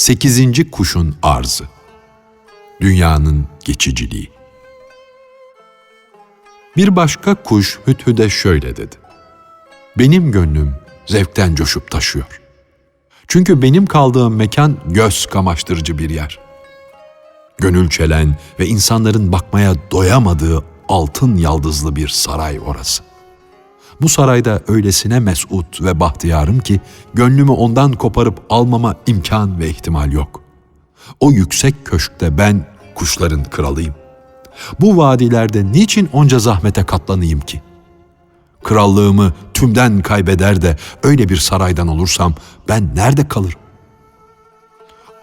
Sekizinci kuşun arzı. Dünyanın geçiciliği. Bir başka kuş Hüdhüd'e şöyle dedi. Benim gönlüm zevkten coşup taşıyor. Çünkü benim kaldığım mekan göz kamaştırıcı bir yer. Gönül çelen ve insanların bakmaya doyamadığı altın yaldızlı bir saray orası. Bu sarayda öylesine mesut ve bahtiyarım ki gönlümü ondan koparıp almama imkan ve ihtimal yok. O yüksek köşkte ben kuşların kralıyım. Bu vadilerde niçin onca zahmete katlanayım ki? Krallığımı tümden kaybeder de öyle bir saraydan olursam ben nerede kalırım?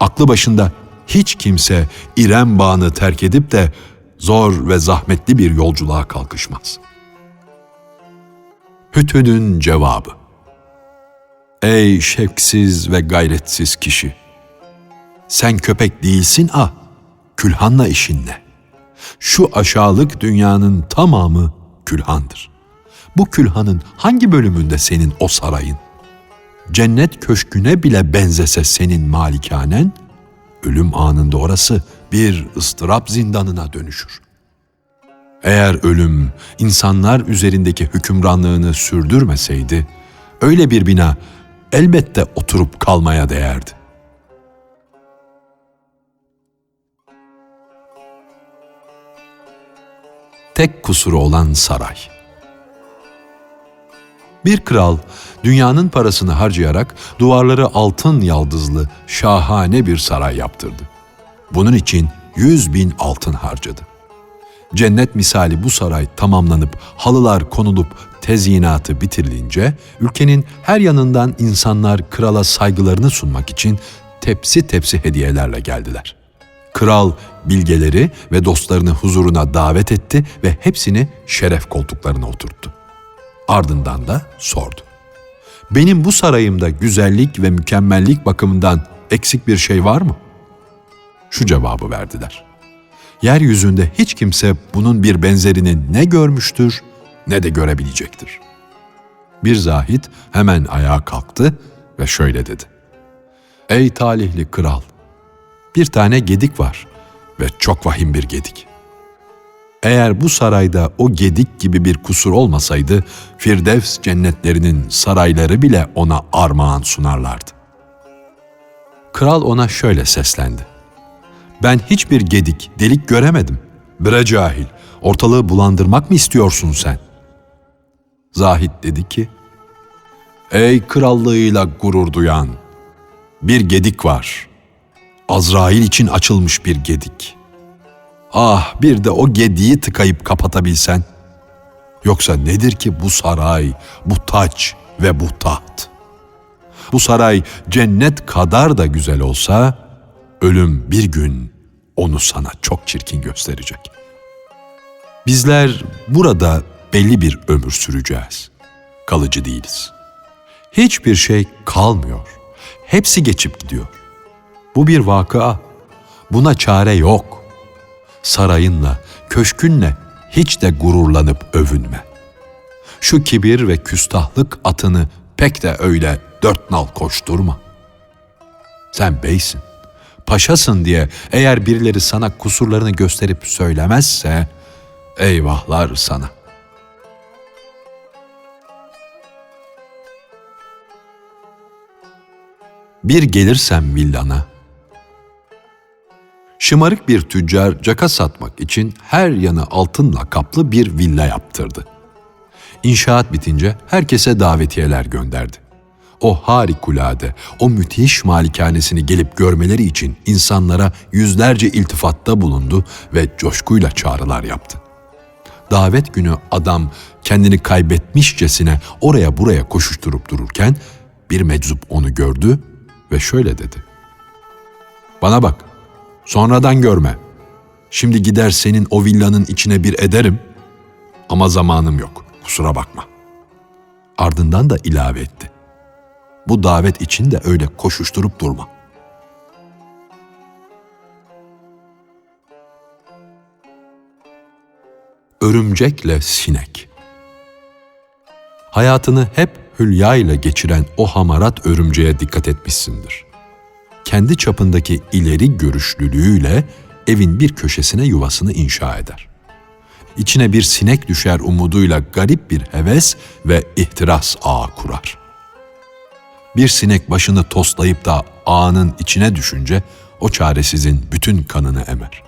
Aklı başında hiç kimse İrem Bağı'nı terk edip de zor ve zahmetli bir yolculuğa kalkışmaz.'' Hütünün cevabı Ey şevksiz ve gayretsiz kişi! Sen köpek değilsin ah, külhanla işin ne? Şu aşağılık dünyanın tamamı külhandır. Bu külhanın hangi bölümünde senin o sarayın? Cennet köşküne bile benzese senin malikanen, ölüm anında orası bir ıstırap zindanına dönüşür.'' Eğer ölüm insanlar üzerindeki hükümranlığını sürdürmeseydi, öyle bir bina elbette oturup kalmaya değerdi. Tek kusuru olan saray. Bir kral dünyanın parasını harcayarak duvarları altın yaldızlı şahane bir saray yaptırdı. Bunun için yüz bin altın harcadı. Cennet misali bu saray tamamlanıp halılar konulup tezyinatı bitirilince ülkenin her yanından insanlar krala saygılarını sunmak için tepsi tepsi hediyelerle geldiler. Kral bilgeleri ve dostlarını huzuruna davet etti ve hepsini şeref koltuklarına oturttu. Ardından da sordu. Benim bu sarayımda güzellik ve mükemmellik bakımından eksik bir şey var mı? Şu cevabı verdiler yeryüzünde hiç kimse bunun bir benzerini ne görmüştür ne de görebilecektir. Bir zahit hemen ayağa kalktı ve şöyle dedi. Ey talihli kral! Bir tane gedik var ve çok vahim bir gedik. Eğer bu sarayda o gedik gibi bir kusur olmasaydı, Firdevs cennetlerinin sarayları bile ona armağan sunarlardı. Kral ona şöyle seslendi. Ben hiçbir gedik, delik göremedim. Bre cahil, ortalığı bulandırmak mı istiyorsun sen? Zahid dedi ki, Ey krallığıyla gurur duyan, bir gedik var. Azrail için açılmış bir gedik. Ah bir de o gediği tıkayıp kapatabilsen. Yoksa nedir ki bu saray, bu taç ve bu taht? Bu saray cennet kadar da güzel olsa, ölüm bir gün onu sana çok çirkin gösterecek. Bizler burada belli bir ömür süreceğiz. Kalıcı değiliz. Hiçbir şey kalmıyor. Hepsi geçip gidiyor. Bu bir vakıa. Buna çare yok. Sarayınla, köşkünle hiç de gururlanıp övünme. Şu kibir ve küstahlık atını pek de öyle dört nal koşturma. Sen beysin paşasın diye eğer birileri sana kusurlarını gösterip söylemezse eyvahlar sana. Bir gelirsem villana, şımarık bir tüccar caka satmak için her yanı altınla kaplı bir villa yaptırdı. İnşaat bitince herkese davetiyeler gönderdi o harikulade, o müthiş malikanesini gelip görmeleri için insanlara yüzlerce iltifatta bulundu ve coşkuyla çağrılar yaptı. Davet günü adam kendini kaybetmişçesine oraya buraya koşuşturup dururken bir meczup onu gördü ve şöyle dedi. Bana bak, sonradan görme. Şimdi gider senin o villanın içine bir ederim ama zamanım yok, kusura bakma. Ardından da ilave etti. Bu davet için de öyle koşuşturup durma. Örümcekle sinek Hayatını hep hülya ile geçiren o hamarat örümceğe dikkat etmişsindir. kendi çapındaki ileri görüşlülüğüyle evin bir köşesine yuvasını inşa eder. İçine bir sinek düşer umuduyla garip bir heves ve ihtiras ağı kurar. Bir sinek başını toslayıp da ağının içine düşünce o çaresizin bütün kanını emer.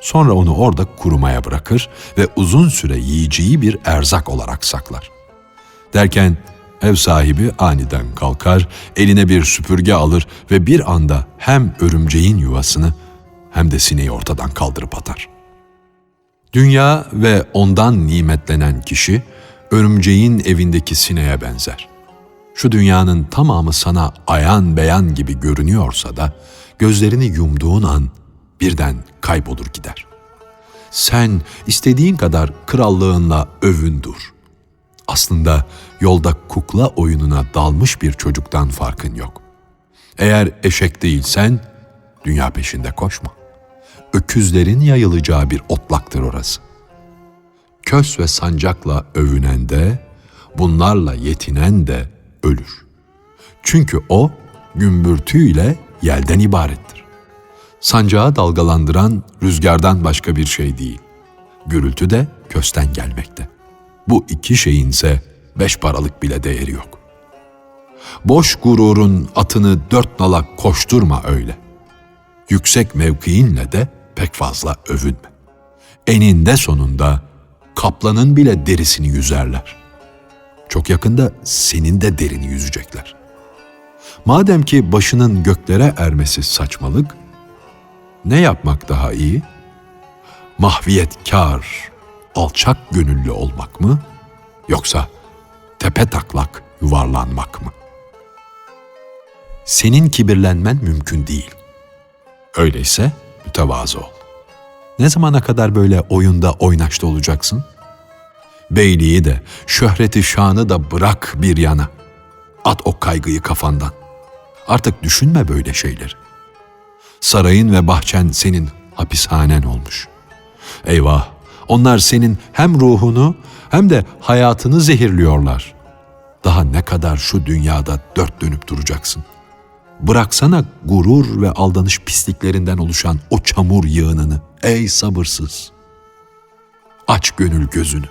Sonra onu orada kurumaya bırakır ve uzun süre yiyeceği bir erzak olarak saklar. Derken ev sahibi aniden kalkar, eline bir süpürge alır ve bir anda hem örümceğin yuvasını hem de sineği ortadan kaldırıp atar. Dünya ve ondan nimetlenen kişi örümceğin evindeki sineğe benzer. Şu dünyanın tamamı sana ayan beyan gibi görünüyorsa da gözlerini yumduğun an birden kaybolur gider. Sen istediğin kadar krallığınla övün dur. Aslında yolda kukla oyununa dalmış bir çocuktan farkın yok. Eğer eşek değilsen dünya peşinde koşma. Öküzlerin yayılacağı bir otlaktır orası. Kös ve sancakla övünen de, bunlarla yetinen de ölür. Çünkü o gümbürtüyle yelden ibarettir. Sancağı dalgalandıran rüzgardan başka bir şey değil. Gürültü de kösten gelmekte. Bu iki şeyin ise beş paralık bile değeri yok. Boş gururun atını dört nala koşturma öyle. Yüksek mevkiinle de pek fazla övünme. Eninde sonunda kaplanın bile derisini yüzerler. Çok yakında senin de derini yüzecekler. Madem ki başının göklere ermesi saçmalık, ne yapmak daha iyi? Mahviyetkar, alçak gönüllü olmak mı? Yoksa tepe taklak yuvarlanmak mı? Senin kibirlenmen mümkün değil. Öyleyse mütevazı ol. Ne zamana kadar böyle oyunda oynaşta olacaksın? Beyliği de, şöhreti şanı da bırak bir yana. At o kaygıyı kafandan. Artık düşünme böyle şeyleri. Sarayın ve bahçen senin hapishanen olmuş. Eyvah, onlar senin hem ruhunu hem de hayatını zehirliyorlar. Daha ne kadar şu dünyada dört dönüp duracaksın? Bıraksana gurur ve aldanış pisliklerinden oluşan o çamur yığınını ey sabırsız. Aç gönül gözünü.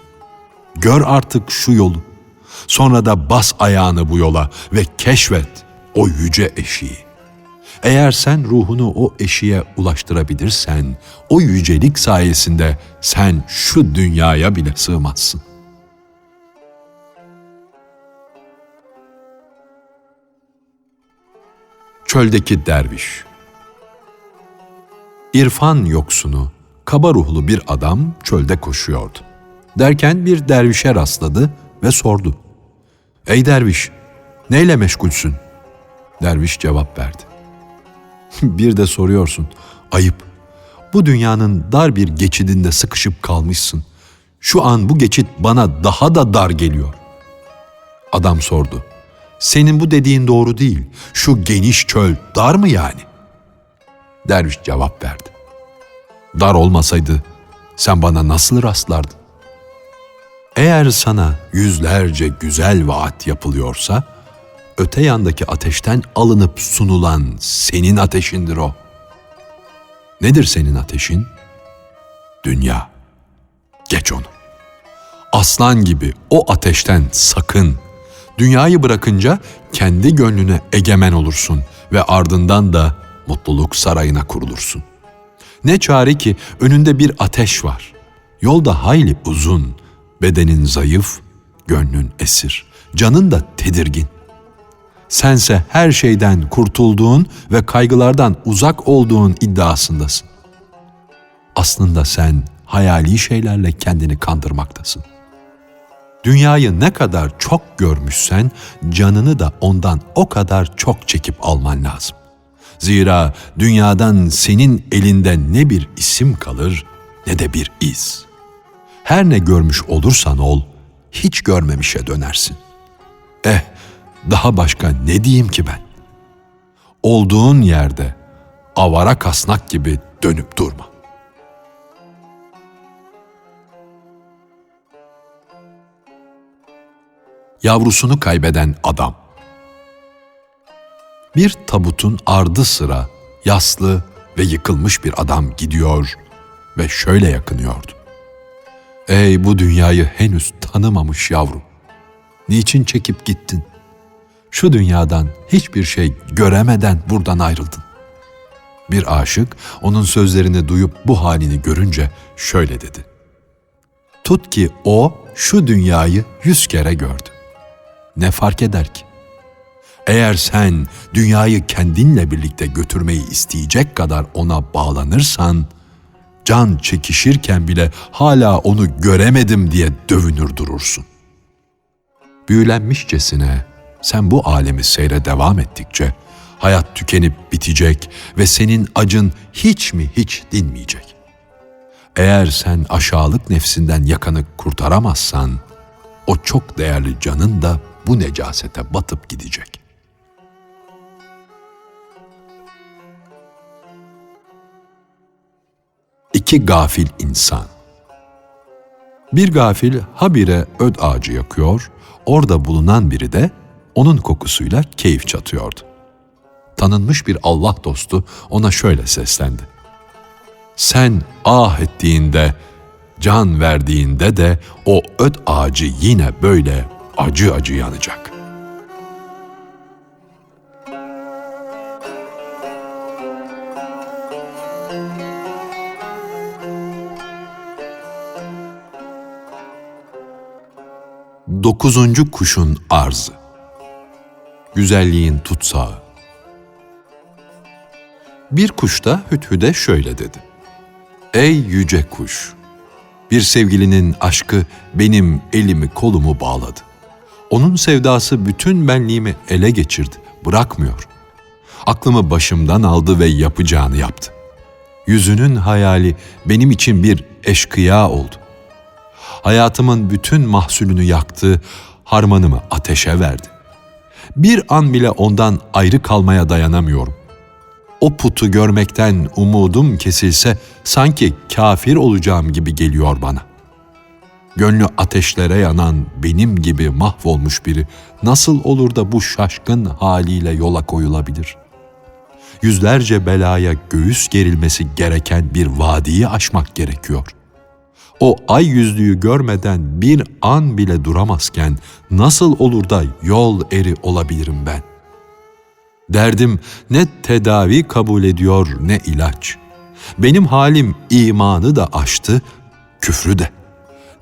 Gör artık şu yolu. Sonra da bas ayağını bu yola ve keşfet o yüce eşiği. Eğer sen ruhunu o eşiğe ulaştırabilirsen, o yücelik sayesinde sen şu dünyaya bile sığmazsın. Çöldeki derviş İrfan yoksunu, kaba ruhlu bir adam çölde koşuyordu. Derken bir dervişe rastladı ve sordu. Ey derviş, neyle meşgulsün? Derviş cevap verdi. bir de soruyorsun, ayıp. Bu dünyanın dar bir geçidinde sıkışıp kalmışsın. Şu an bu geçit bana daha da dar geliyor. Adam sordu. Senin bu dediğin doğru değil. Şu geniş çöl dar mı yani? Derviş cevap verdi. Dar olmasaydı sen bana nasıl rastlardın? Eğer sana yüzlerce güzel vaat yapılıyorsa, öte yandaki ateşten alınıp sunulan senin ateşindir o. Nedir senin ateşin? Dünya. Geç onu. Aslan gibi o ateşten sakın. Dünyayı bırakınca kendi gönlüne egemen olursun ve ardından da mutluluk sarayına kurulursun. Ne çare ki önünde bir ateş var. Yolda hayli uzun, bedenin zayıf, gönlün esir, canın da tedirgin. Sense her şeyden kurtulduğun ve kaygılardan uzak olduğun iddiasındasın. Aslında sen hayali şeylerle kendini kandırmaktasın. Dünyayı ne kadar çok görmüşsen canını da ondan o kadar çok çekip alman lazım. Zira dünyadan senin elinde ne bir isim kalır ne de bir iz. Her ne görmüş olursan ol, hiç görmemişe dönersin. Eh, daha başka ne diyeyim ki ben? Olduğun yerde avara kasnak gibi dönüp durma. Yavrusunu kaybeden adam bir tabutun ardı sıra yaslı ve yıkılmış bir adam gidiyor ve şöyle yakınıyordu. Ey bu dünyayı henüz tanımamış yavrum! Niçin çekip gittin? Şu dünyadan hiçbir şey göremeden buradan ayrıldın. Bir aşık onun sözlerini duyup bu halini görünce şöyle dedi. Tut ki o şu dünyayı yüz kere gördü. Ne fark eder ki? Eğer sen dünyayı kendinle birlikte götürmeyi isteyecek kadar ona bağlanırsan, can çekişirken bile hala onu göremedim diye dövünür durursun. Büyülenmişçesine sen bu alemi seyre devam ettikçe hayat tükenip bitecek ve senin acın hiç mi hiç dinmeyecek. Eğer sen aşağılık nefsinden yakanı kurtaramazsan, o çok değerli canın da bu necasete batıp gidecek. İki gafil insan Bir gafil habire öd ağacı yakıyor, orada bulunan biri de onun kokusuyla keyif çatıyordu. Tanınmış bir Allah dostu ona şöyle seslendi. Sen ah ettiğinde, can verdiğinde de o öd ağacı yine böyle acı acı yanacak. Dokuzuncu kuşun arzı. Güzelliğin tutsağı. Bir kuş da hüthüde şöyle dedi. Ey yüce kuş! Bir sevgilinin aşkı benim elimi kolumu bağladı. Onun sevdası bütün benliğimi ele geçirdi, bırakmıyor. Aklımı başımdan aldı ve yapacağını yaptı. Yüzünün hayali benim için bir eşkıya oldu. Hayatımın bütün mahsulünü yaktı, harmanımı ateşe verdi. Bir an bile ondan ayrı kalmaya dayanamıyorum. O putu görmekten umudum kesilse sanki kafir olacağım gibi geliyor bana. Gönlü ateşlere yanan benim gibi mahvolmuş biri nasıl olur da bu şaşkın haliyle yola koyulabilir? Yüzlerce belaya göğüs gerilmesi gereken bir vadiyi aşmak gerekiyor. O ay yüzlüğü görmeden bir an bile duramazken nasıl olur da yol eri olabilirim ben? Derdim ne tedavi kabul ediyor ne ilaç. Benim halim imanı da aştı, küfrü de.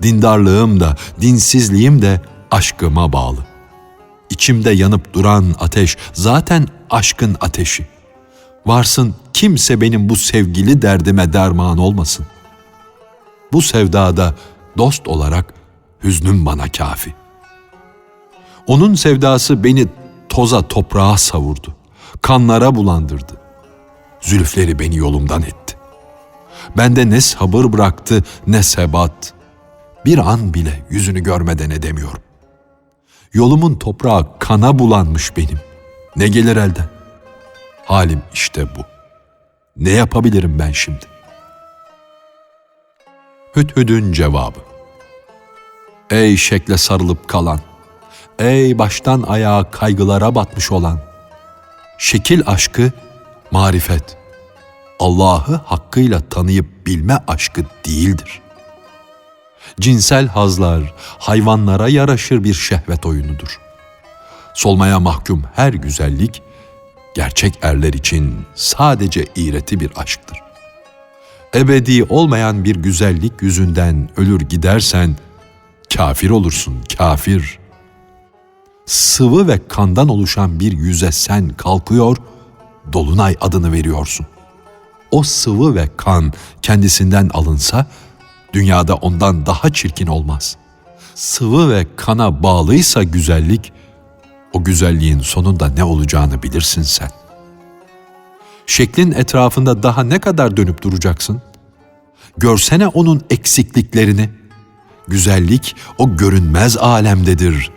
Dindarlığım da, dinsizliğim de aşkıma bağlı. İçimde yanıp duran ateş zaten aşkın ateşi. Varsın kimse benim bu sevgili derdime derman olmasın. Bu sevdada dost olarak hüznüm bana kafi. Onun sevdası beni toza toprağa savurdu. Kanlara bulandırdı. Zülüfleri beni yolumdan etti. Bende ne sabır bıraktı ne sebat. Bir an bile yüzünü görmeden edemiyorum. Yolumun toprağı kana bulanmış benim. Ne gelir elden? Halim işte bu. Ne yapabilirim ben şimdi? Hüdhüd'ün cevabı. Ey şekle sarılıp kalan, ey baştan ayağa kaygılara batmış olan, şekil aşkı marifet, Allah'ı hakkıyla tanıyıp bilme aşkı değildir. Cinsel hazlar hayvanlara yaraşır bir şehvet oyunudur. Solmaya mahkum her güzellik, gerçek erler için sadece iğreti bir aşktır ebedi olmayan bir güzellik yüzünden ölür gidersen kafir olursun, kafir. Sıvı ve kandan oluşan bir yüze sen kalkıyor, dolunay adını veriyorsun. O sıvı ve kan kendisinden alınsa dünyada ondan daha çirkin olmaz. Sıvı ve kana bağlıysa güzellik, o güzelliğin sonunda ne olacağını bilirsin sen.'' şeklin etrafında daha ne kadar dönüp duracaksın? Görsene onun eksikliklerini. Güzellik o görünmez alemdedir,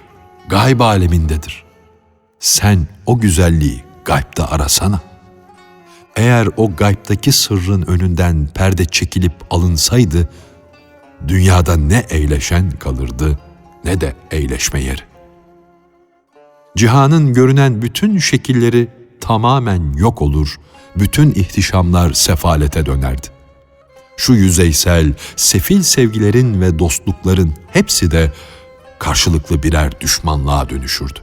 gayb alemindedir. Sen o güzelliği gaybda arasana. Eğer o gaybdaki sırrın önünden perde çekilip alınsaydı, dünyada ne eğleşen kalırdı ne de eğleşme yeri. Cihanın görünen bütün şekilleri tamamen yok olur, bütün ihtişamlar sefalete dönerdi. Şu yüzeysel, sefil sevgilerin ve dostlukların hepsi de karşılıklı birer düşmanlığa dönüşürdü.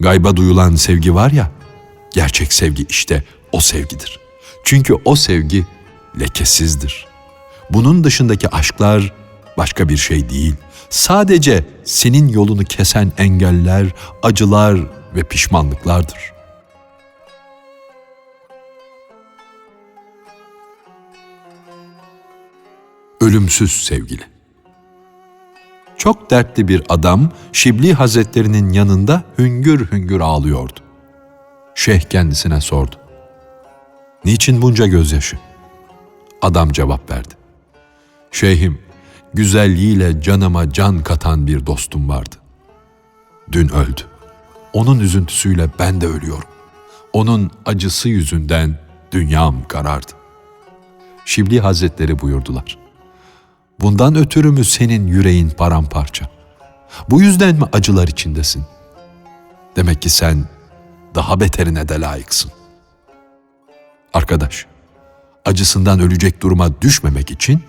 Gayba duyulan sevgi var ya, gerçek sevgi işte o sevgidir. Çünkü o sevgi lekesizdir. Bunun dışındaki aşklar başka bir şey değil. Sadece senin yolunu kesen engeller, acılar ve pişmanlıklardır. Ölümsüz sevgili. Çok dertli bir adam Şibli Hazretlerinin yanında hüngür hüngür ağlıyordu. Şeyh kendisine sordu. Niçin bunca gözyaşı? Adam cevap verdi. Şeyhim, güzelliğiyle canıma can katan bir dostum vardı. Dün öldü. Onun üzüntüsüyle ben de ölüyorum. Onun acısı yüzünden dünyam karardı. Şibli Hazretleri buyurdular. Bundan ötürü mü senin yüreğin paramparça? Bu yüzden mi acılar içindesin? Demek ki sen daha beterine de layıksın. Arkadaş, acısından ölecek duruma düşmemek için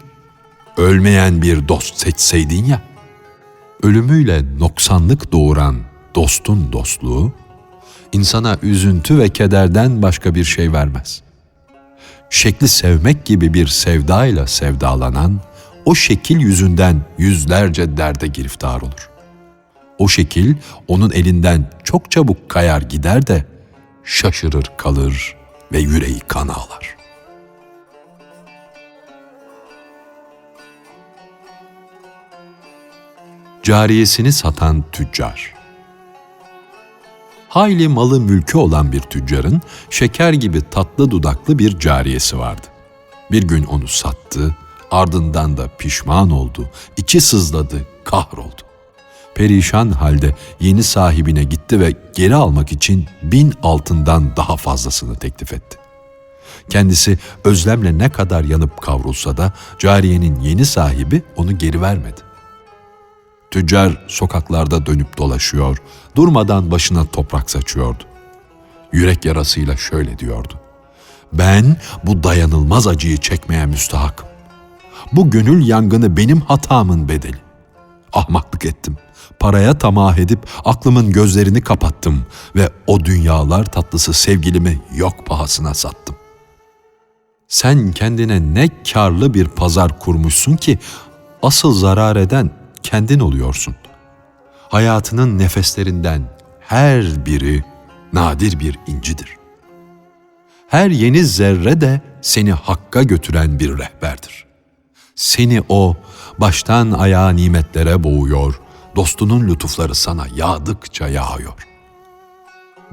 ölmeyen bir dost seçseydin ya, ölümüyle noksanlık doğuran dostun dostluğu, insana üzüntü ve kederden başka bir şey vermez. Şekli sevmek gibi bir sevdayla sevdalanan, o şekil yüzünden yüzlerce derde giriftar olur. O şekil onun elinden çok çabuk kayar gider de şaşırır kalır ve yüreği kan ağlar. Cariyesini satan tüccar Hayli malı mülkü olan bir tüccarın şeker gibi tatlı dudaklı bir cariyesi vardı. Bir gün onu sattı, ardından da pişman oldu, içi sızladı, kahroldu. Perişan halde yeni sahibine gitti ve geri almak için bin altından daha fazlasını teklif etti. Kendisi özlemle ne kadar yanıp kavrulsa da cariyenin yeni sahibi onu geri vermedi. Tüccar sokaklarda dönüp dolaşıyor, durmadan başına toprak saçıyordu. Yürek yarasıyla şöyle diyordu. Ben bu dayanılmaz acıyı çekmeye müstahakım. Bu gönül yangını benim hatamın bedeli. Ahmaklık ettim. Paraya tamah edip aklımın gözlerini kapattım ve o dünyalar tatlısı sevgilimi yok pahasına sattım. Sen kendine ne karlı bir pazar kurmuşsun ki asıl zarar eden kendin oluyorsun. Hayatının nefeslerinden her biri nadir bir incidir. Her yeni zerre de seni hakka götüren bir rehberdir. Seni o baştan ayağa nimetlere boğuyor, dostunun lütufları sana yağdıkça yağıyor.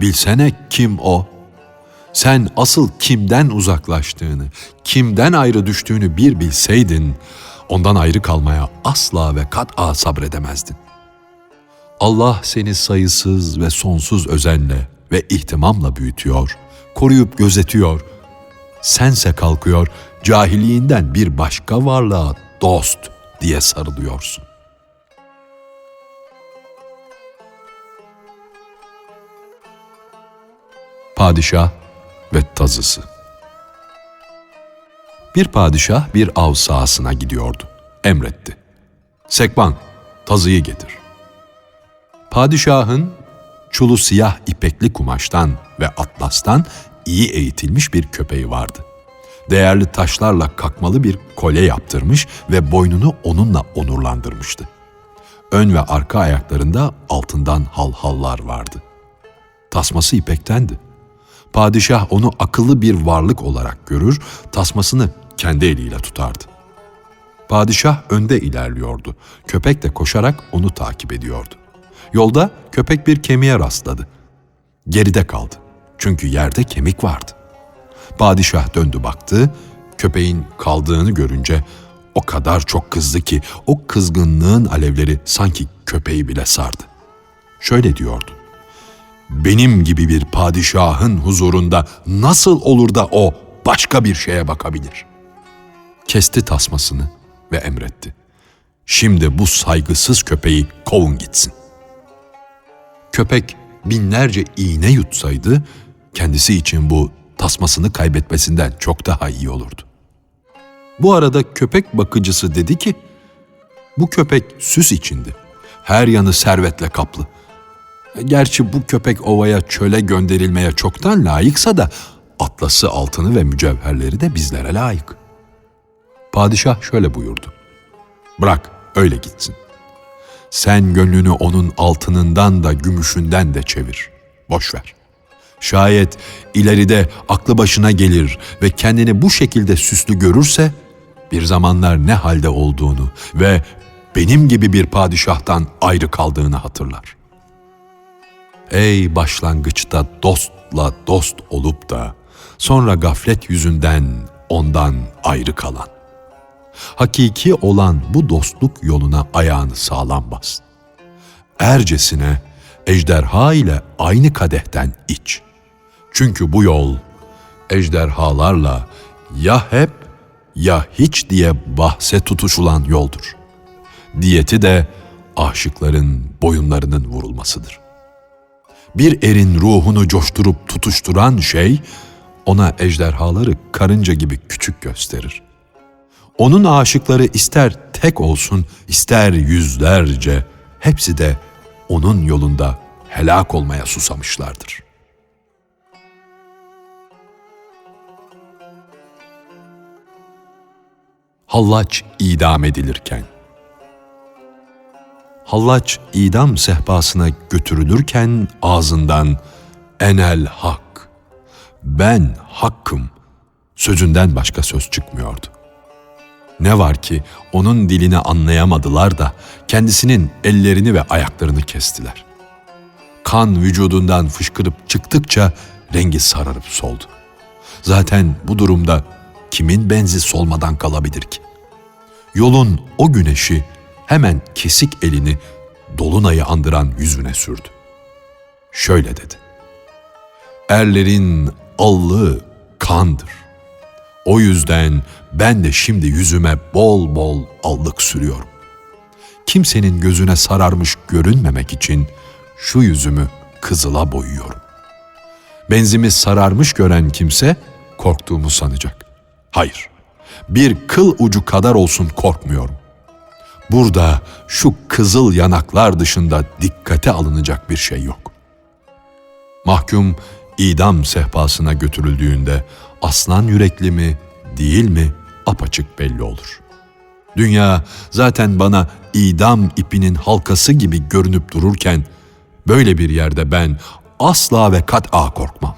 Bilsene kim o? Sen asıl kimden uzaklaştığını, kimden ayrı düştüğünü bir bilseydin, ondan ayrı kalmaya asla ve kat'a sabredemezdin. Allah seni sayısız ve sonsuz özenle ve ihtimamla büyütüyor, koruyup gözetiyor. Sense kalkıyor, cahiliğinden bir başka varlığa dost diye sarılıyorsun. Padişah ve tazısı Bir padişah bir av sahasına gidiyordu. Emretti. Sekban, tazıyı getir. Padişahın çulu siyah ipekli kumaştan ve atlastan iyi eğitilmiş bir köpeği vardı. Değerli taşlarla kakmalı bir kolye yaptırmış ve boynunu onunla onurlandırmıştı. Ön ve arka ayaklarında altından halhallar vardı. Tasması ipektendi. Padişah onu akıllı bir varlık olarak görür, tasmasını kendi eliyle tutardı. Padişah önde ilerliyordu. Köpek de koşarak onu takip ediyordu. Yolda köpek bir kemiğe rastladı. Geride kaldı. Çünkü yerde kemik vardı. Padişah döndü baktı, köpeğin kaldığını görünce o kadar çok kızdı ki o kızgınlığın alevleri sanki köpeği bile sardı. Şöyle diyordu. Benim gibi bir padişahın huzurunda nasıl olur da o başka bir şeye bakabilir? Kesti tasmasını ve emretti. Şimdi bu saygısız köpeği kovun gitsin. Köpek binlerce iğne yutsaydı, kendisi için bu tasmasını kaybetmesinden çok daha iyi olurdu. Bu arada köpek bakıcısı dedi ki, bu köpek süs içindi. Her yanı servetle kaplı. Gerçi bu köpek ovaya çöle gönderilmeye çoktan layıksa da atlası altını ve mücevherleri de bizlere layık. Padişah şöyle buyurdu. Bırak öyle gitsin. Sen gönlünü onun altınından da gümüşünden de çevir. Boş ver. Şayet ileride aklı başına gelir ve kendini bu şekilde süslü görürse bir zamanlar ne halde olduğunu ve benim gibi bir padişahtan ayrı kaldığını hatırlar. Ey başlangıçta dostla dost olup da sonra gaflet yüzünden ondan ayrı kalan. Hakiki olan bu dostluk yoluna ayağını sağlam bas. Ercesine ejderha ile aynı kadehten iç. Çünkü bu yol ejderhalarla ya hep ya hiç diye bahse tutuşulan yoldur. Diyeti de aşıkların boyunlarının vurulmasıdır. Bir erin ruhunu coşturup tutuşturan şey ona ejderhaları karınca gibi küçük gösterir. Onun aşıkları ister tek olsun, ister yüzlerce, hepsi de onun yolunda helak olmaya susamışlardır. Hallaç idam edilirken Hallaç idam sehpasına götürülürken ağzından enel hak, ben hakkım sözünden başka söz çıkmıyordu. Ne var ki onun dilini anlayamadılar da kendisinin ellerini ve ayaklarını kestiler. Kan vücudundan fışkırıp çıktıkça rengi sararıp soldu. Zaten bu durumda kimin benzi solmadan kalabilir ki? Yolun o güneşi hemen kesik elini dolunayı andıran yüzüne sürdü. Şöyle dedi. Erlerin allı kandır. O yüzden ben de şimdi yüzüme bol bol allık sürüyorum. Kimsenin gözüne sararmış görünmemek için şu yüzümü kızıla boyuyorum. Benzimi sararmış gören kimse korktuğumu sanacak. Hayır, bir kıl ucu kadar olsun korkmuyorum. Burada şu kızıl yanaklar dışında dikkate alınacak bir şey yok. Mahkum idam sehpasına götürüldüğünde aslan yürekli mi, değil mi apaçık belli olur. Dünya zaten bana idam ipinin halkası gibi görünüp dururken böyle bir yerde ben asla ve kat'a korkmam.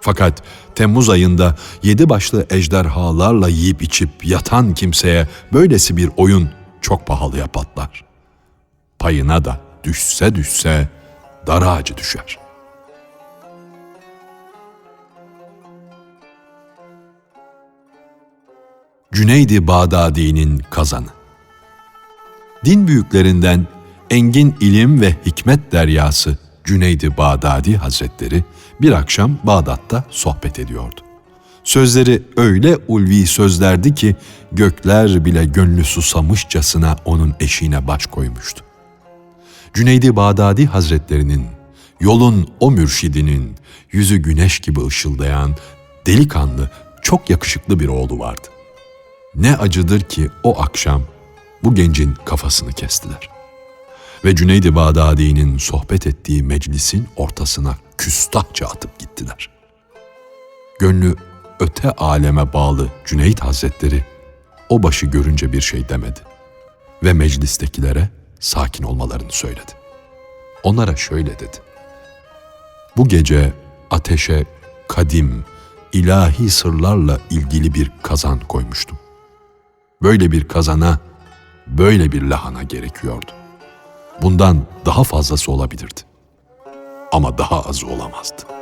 Fakat Temmuz ayında yedi başlı ejderhalarla yiyip içip yatan kimseye böylesi bir oyun çok pahalıya patlar. Payına da düşse düşse dar ağacı düşer. Cüneydi Bağdadi'nin kazanı Din büyüklerinden engin ilim ve hikmet deryası Cüneydi Bağdadi Hazretleri bir akşam Bağdat'ta sohbet ediyordu. Sözleri öyle ulvi sözlerdi ki gökler bile gönlü susamışçasına onun eşiğine baş koymuştu. Cüneydi Bağdadi Hazretlerinin, yolun o mürşidinin, yüzü güneş gibi ışıldayan, delikanlı, çok yakışıklı bir oğlu vardı. Ne acıdır ki o akşam bu gencin kafasını kestiler. Ve Cüneydi Bağdadi'nin sohbet ettiği meclisin ortasına küstahça atıp gittiler. Gönlü öte aleme bağlı Cüneyt Hazretleri o başı görünce bir şey demedi ve meclistekilere sakin olmalarını söyledi. Onlara şöyle dedi. Bu gece ateşe kadim, ilahi sırlarla ilgili bir kazan koymuştum. Böyle bir kazana, böyle bir lahana gerekiyordu. Bundan daha fazlası olabilirdi. Ama daha azı olamazdı.''